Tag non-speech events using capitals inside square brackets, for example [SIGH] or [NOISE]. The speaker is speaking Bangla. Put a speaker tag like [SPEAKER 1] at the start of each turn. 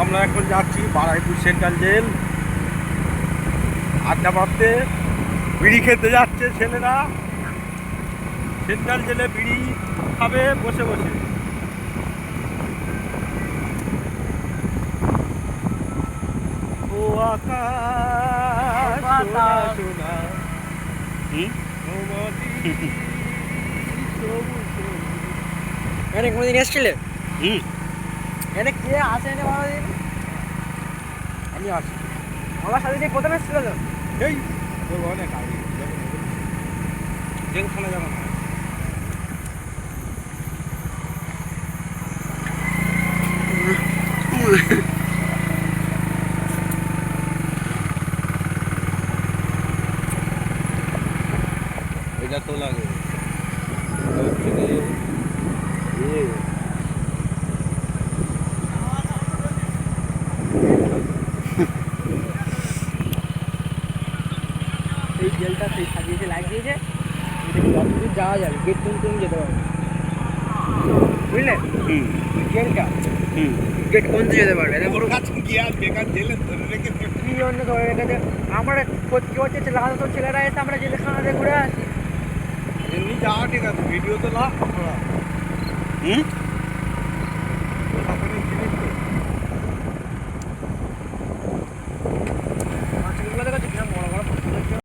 [SPEAKER 1] আমরা এখন যাচ্ছি বারাইপুর সেন্ট্রাল জেল। আড্ডা মারতে। বিড়ি খেতে যাচ্ছে ছেলেরা। সেন্ট্রাল জেলে বিড়ি খাবে বসে বসে। ও আকাশ সোনা [LAUGHS]
[SPEAKER 2] কোনোদিন এসেছিলে?
[SPEAKER 1] হুম।
[SPEAKER 2] এখানে কে আসে না
[SPEAKER 1] আমি আসি।
[SPEAKER 2] আমার সাথে প্রথম
[SPEAKER 1] তোর অনেক আগে জেলখানা যখন হয়। এটা তো লাগে।
[SPEAKER 2] এই জেলটা সেই সাজিয়েছে লাগিয়েছে। যতদূর যাওয়া যাবে গেট পর্যন্ত তুমি যেতে পারবে বুঝলে?
[SPEAKER 1] হুম।
[SPEAKER 2] জেলটা।
[SPEAKER 1] হুম।
[SPEAKER 2] গেট পর্যন্ত যেতে পারবে। কি জন্য ধরে রেখেছে আমরা প্রতি বছর হাতে তো ছেলেরা এসে আমরা জেলখানাতে ঘুরে আসি।
[SPEAKER 1] এমনি যাওয়া ঠিক আছে ভিডিও তো না হুম?